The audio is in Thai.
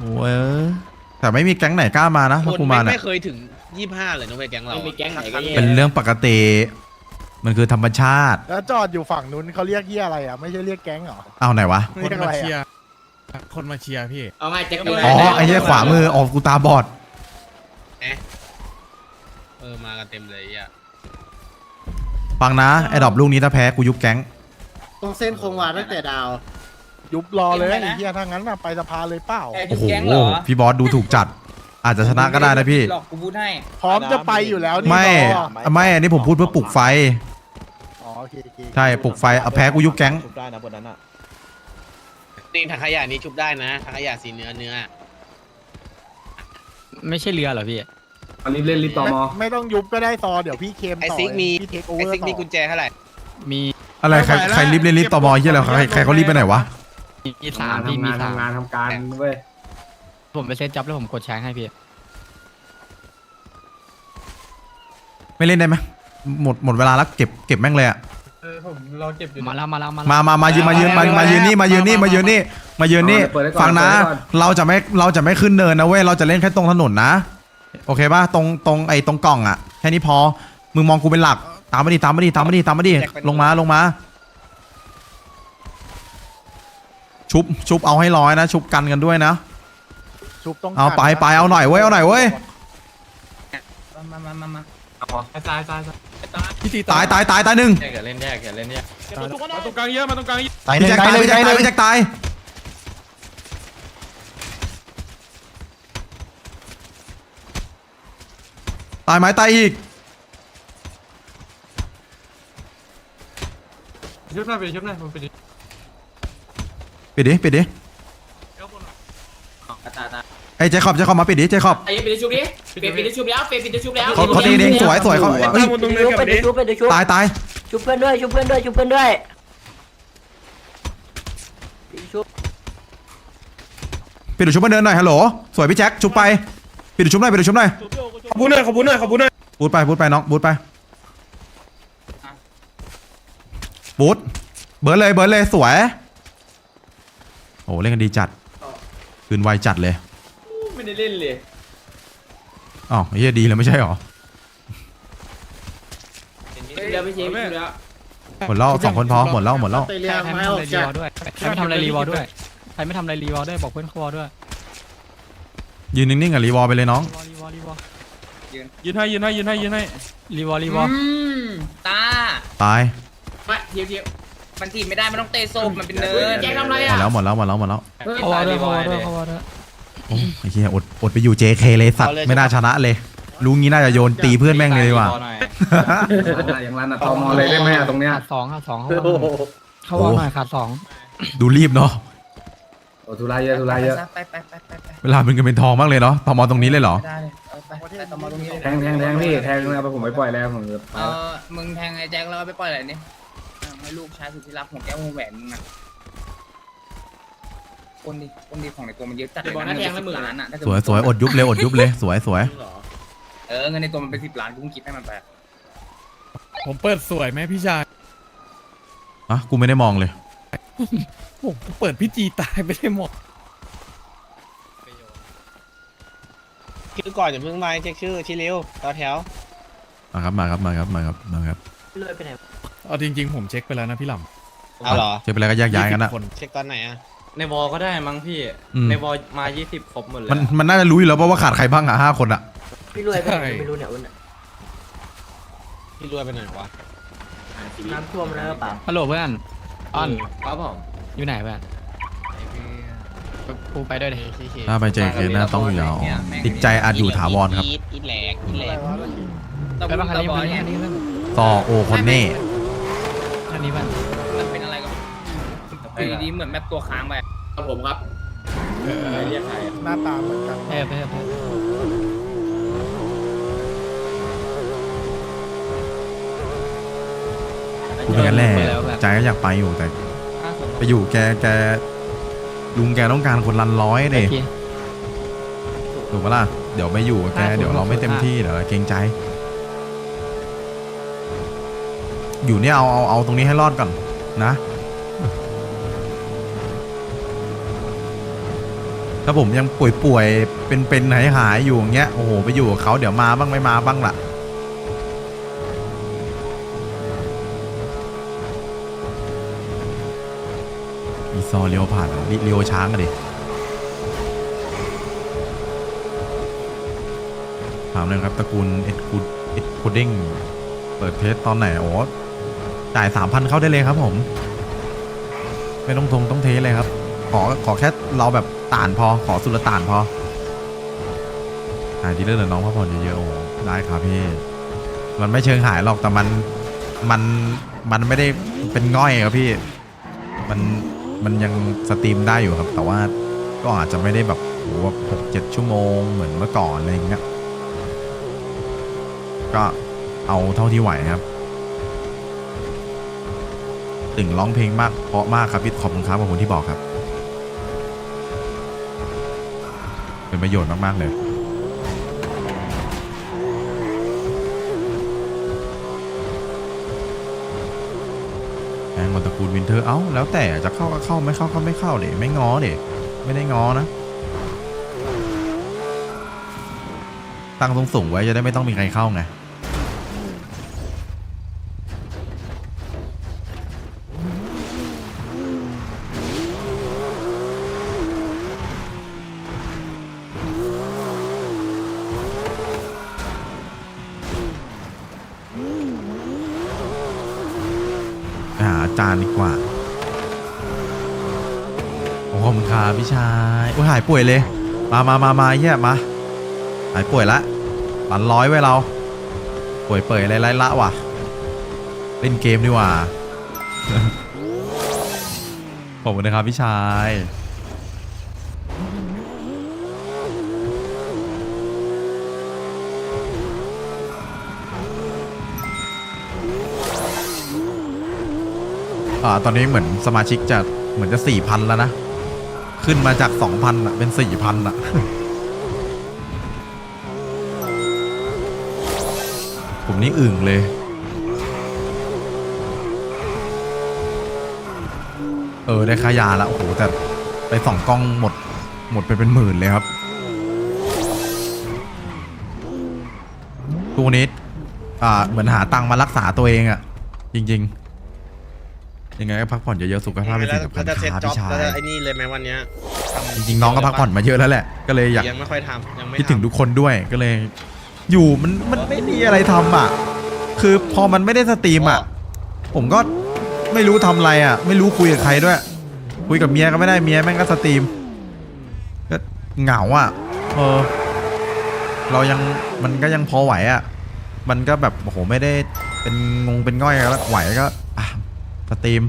โอ้ยแต่ไม่มีแก๊งไหนกล้ามานะคถ้านกูมาไม่เนี่ย ไม่เคยถึงยี่ห้าเลยนะเว้ยแก๊งเราไม่มีแก๊งไหนก็แย่ เป็นเรื่องปกติ มันคือธรรมชาติ แล้วจอดอยู่ฝั่งนู้นเขาเรียกเหี้ยอะไรอะ ไม่ใช่เรียกแก๊งเหรอ เอาไหนวะเรียกอะไรเชียอะร์ คนมาเชียร์พี่ เอาไงแจ็คอ๋อ ไอ้เหี้ยขวามือออกกูตาบอด เออมากันเต็มเลยอะฟังนะ ไอ้ดอกลูกนี้ถ้าแพ้กูยุบแก๊งตรงเส้นคงวาตั้งแต่ดาว ยุบรอเลยไอ้เหี้ยถ้างั้นน่ะไปสภาเลยเปล่าโอ้โหพี่บอสดูถูกจัด อาจจะชนะก็ได้นะพี่ หลอกกูพูดให้ พร้อมจะไปอยู่แล้วนี่ไม่รอไม่อันนี้ผมพูดเพื่อปลุกไฟ อ๋อโอเคโอเคใช่ปลุกไฟเอาแพ้กูยุบแก๊งได้นะบนนั้นอะนี่ถังขยะนี้ชุบได้นะถังขยะสีเนื้อเนื้อไม่ใช่เรือเหรอพี่ อันนี้เล่นลิตอไม่มอไม่ต้องยุบก็ได้ซอเดี๋ยวพี่เคมไอต่อซิกมีพี่เทคโอไอเวอร์ซิกมีต่กุอญแจเท่าไหร่มีอะไรใครใครรีบเล่นรีบต่อมอเฮียอะไรใครใครเขารีบไปไหนวะ มีสามพี่ทำมีงานสามทำงานทำการเว้ยผมไปเซตจับแล้วผมกดแชร์ให้พี่ไม่เล่นได้ไหมหมดหมดเวลาแล้วเก็บเก็บแม่งเลยอะมาแล้วมาแล้วมามามามายืนมายืนมามายืนนี่มายืนนี่มายืนนี่มายืนนี่ฟังนะ เราจะไม่เราจะไม่ขึ้นเนินนะเว้ยเราจะเล่นแค่ตรงถนนนะ โอเคป่ะตรงตรงไอ้ตรงกล่องอะแค่นี้พอมึงมองกูเป็นหลักตามมาดิตามมาดิตามมาดิตามมาดิลงมาลงมา ชุบชุบเอาให้ร้อยนะ ชุบกันกันด้วยนะ ชุบต้องเอาไปไปเอาหน่อยเว้ยเอาหน่อยเว้ยมามามามาพี่ตีตายตายตายตายหนึ่งอย่าเล่นแยกอย่าเล่นแยกมาตรงกลางเยอะมาตรงกลางเยอะตายพี่แจ็คตายพี่แจ็คตายพี่แจ็คตายตายไหมตายอีกชุบหน้าไปชุบหน้าผมไปดิ ปิดดิปิดดิตาตาไอ้เจคอบเจคอบมาปิดดิเจคอบไอ้ปิดชุบดิเปลี่ยนปิดชุบแล้วเปลี่ยนปิดชุบแล้วเขาเขาดีดีสวยสวยเขาเฮ้ยไปดูชุบไปดูชุบไปดูชุบตายตายชุบเพื่อนด้วยชุบเพื่อนด้วยชุบเพื่อนด้วยชุบปิดดูชุบมาเดินหน่อยฮัลโหลสวยพี่แจ็คชุบไปปิดดูชุบหน่อยปิดดูชุบหน่อยขอบคุณหน่อยขอบคุณหน่อยขอบคุณหน่อยบูทไปบูทไปน้องบูทไปบูทเบิร์ดเลยเบิร์ดเลยสวย โอ้เล่นกันดีจัด คืนไวจัดเลย ไม่ได้เล่นเลยอ๋อเฮียดีแล้วไม่ใช่หรอเดี๋ยวไปเช็คชุบแล้วหมดแล้วสองคนพอหมดแล้วหมดแล้วเตใคเลียรไม้ไม่ออกทำอะไรรีจากวอลด้วยใครไม่ทำอะไรรีวอลด้วยใครไม่ทำอะไรรีวอลด้วยบอกเพื่อนเขาวอลด้วยยืนนิ่งๆกับรีวอลไปเลยน้องรีวอลรีวอลยืนให้ยืนให้ยืนให้ยืนให้รีวอลรีวอลอืมตาตายมาเทียวเทียว มันถีบไม่ได้มันต้องเตะโซบมันเป็นเนินแจ็คทำไรหมอะดแล้วหมดแล้วหมดแล้วหมดแล้วเขาวอลด้วยเขาวอลด้วยเขาวอลด้วยโอ้ไอ้เหี้ยอดอดไปอยู่ JK เลยสัตว์ไม่น่าชนะเลยรู้งี้น่าจะโยนตีเพื่อนแม่งเลยดีกว่า อย่างนั้นอะตอมอเลยได้ไหมอะตรงเนี้ยขาดสองขาดสองเขาวอลหน่อยเขาวอลหน่อยขาดสองดูรีบเนาะโอ้ทุรายเยอะทุรายเยอะไปไปไปไปไปเวลาเป็นเงินเป็นทองมากเลยเนาะตอมอตรงนี้เลยเหรอได้เลยเอาไปไปต่อมาตรงนี้เลยแทงแทงแทงพี่แทงแล้วไปผมไปปล่อยแล้วผมจะไปเออมึงแทงไอ้แจ็คแล้วเอาไปปล่อยอะไรนี่อะ ให้ลูกชายสุดที่รักของแก้ววงแหวนมึงอะคนดีคนดีของในตัวมันเยอะจัดเลยนะเงินเป็นสิบล้านอะถ้าเกิดสวยสวยอดยุบเลยอดยุบเลยสวยสวยเออเงินในตัวมันเป็นสิบล้านกูเพิ่งคิดให้มันไปผมเปิดสวยไหมพี่ชายอะกูไม่ได้มองเลยผมเปิดพี่จีตายไปได้หมดชื่อก่อนอย่าเพิ่งมาเช็คชื่อชิเร็วต่อแถวมาครับมาครับมาครับมาครับมาครับเลื่อยไปไหน เอาจริงๆผมเช็คไปแล้วนะพี่หลำเอาเหรอ เจะไปแล้วก็แยกย้ายกันนะคนเช็คตอนไหนอะ ในวอลก็ได้มั้งพี่ อืม ในวอลมา 20 ครบหมดเลยมันมันน่าจะรู้อยู่แล้วเพราะว่าขาดใครบ้างอะห้าคนอะพี่รวยไปไหนไม่รู้เนี่ยวันน่ะพี่รวยไปไหนวะ น้ำท่วมแล้วหรือเปล่าฮัลโหลเพื่อนอ้อนครับผมอยู่ไหนเพื่อนกูไปด้วยดิถ้าไป JK น่าต้องอยู่ยาวติดใจอาจอยู่ถาวรครับ อีทอีทแหลกอีทแหลกตะไปบุบ้างงคันตะนี้บอคัยนนี้เนี่ยคันนี้เพื่อน ต่อโอคนเน่คั นนี้เพื่อนมันเป็นอะไรกันอยู่ดีๆเหมือนแบบตัวค้างไปผมครับหน้าตาเหมือนกันเออเพื่อนเพื่อนกูเป็นกันแหละใจก็อยากไปอยู่แต่ไปอยู่แกแกลุงแกต้องการคนรันร้อยเด็โอเค ถูกปะล่ะเดี๋ยวไม่อยู่กับแกห้าคนเดี๋ยวเราไม่เต็มห้าที่เดี๋ยวเราเกรงใจ อยู่เนี่ยเอาเอาเอาตรงนี้ให้รอดก่อนนะ ถ้าผมยังป่วยๆเป็นๆหายหายอยู่อย่างเงี้ยโอ้โหไปอยู่กับเขาเดี๋ยวมาบ้างไม่มาบ้างล่ะอีซอเลียวผ่านเลียวช้างอะดิถามเลยครับตระกูลเอ็ดกูดเอ็ดกูดิ้งเปิดเพจตอนไหนโอ้ จ่ายสามพันเข้าได้เลยครับผม ไม่ต้องทงต้องเทเลยครับ ขอขอแค่เราแบบต่านพอ ขอสุลต่านพอหายดีเลอรื่องน้องพักผ่อนเยอะๆโอ้ได้ครับพี่ มันไม่เชิงหายหรอกแต่มันมันมันไม่ได้เป็นง่อยครับพี่ มันมันยังสตรีมได้อยู่ครับ แต่ว่าก็อาจจะไม่ได้แบบโหแบบหกเจ็ดชั่วโมงเหมือนเมื่อก่อนอะไรอย่างเงี้ยก็เอาเท่าที่ไหวครับ ตึงร้องเพลงมากเพราะมากครับพี่ขอบคุณครับขอบคุณที่บอกครับ เป็นประโยชน์มาก ๆ เลยแองกว่าตระกูลวินเทอร์เอ้าแล้วแต่จะเข้าก็เข้าไม่เข้าก็ไม่เข้าเด็ไม่ง้อเด็ไม่ได้ง้อนะ ตั้งตรงสูงไว้จะได้ไม่ต้องมีใครเข้าไง ไปหาอาจารย์ดีกว่าขอบคุณครับพี่ชายโอ้ยหายป่วยเลย มามามามาเฮียมา หายป่วยละปันร้อยไว้เรา ป่วยเปื่อยไรไรละว่ะ เล่นเกมดีกว่า ขอบคุณนะครับพี่ชาย อ่าตอนนี้เหมือนสมาชิกจะเหมือนจะสี่พันแล้วนะ ขึ้นมาจากสองพันอะ เป็นสี่พันอะ ผมนี่อึ่งเลย เออ ได้ค่ายาแล้วโอ้โห แต่ไปสองกล้องหมด หมดไปเป็นหมื่นเลยครับทุกนนี้อ่าเหมือนหาตังค์มารักษาตัวเองอะจริง ๆ ยังไงก็พักผ่อนเยอะๆสุขภาพเป็นสิ่งสำคัญแล้วจะเซ็ตครับจ็อบพี่ชาแล้วยจะไอ้นี่เลยไหมวันเนี้ยทำจริงๆน้องก็พักผ่อนมาเยอะแล้วแหละ ก็เลยอยากยังไม่ค่อยทำยังไม่คิดถึงทำทุกคนด้วยก็เลย อยู่มันมันไม่มีอะไรทำอะ คือพอมันไม่ได้สตรีมอะ ผมก็ไม่รู้ทำอะไรอะ ไม่รู้คุยกับใครด้วย คุยกับเมียก็ไม่ได้เมียแม่งก็สตรีม ก็เหงาอะ เออ เรายังมันก็ยังพอไหวอะ มันก็แบบโอ้โหไม่ได้เป็นงงเป็นง่อยแล้วไหวก็อะ สตรีม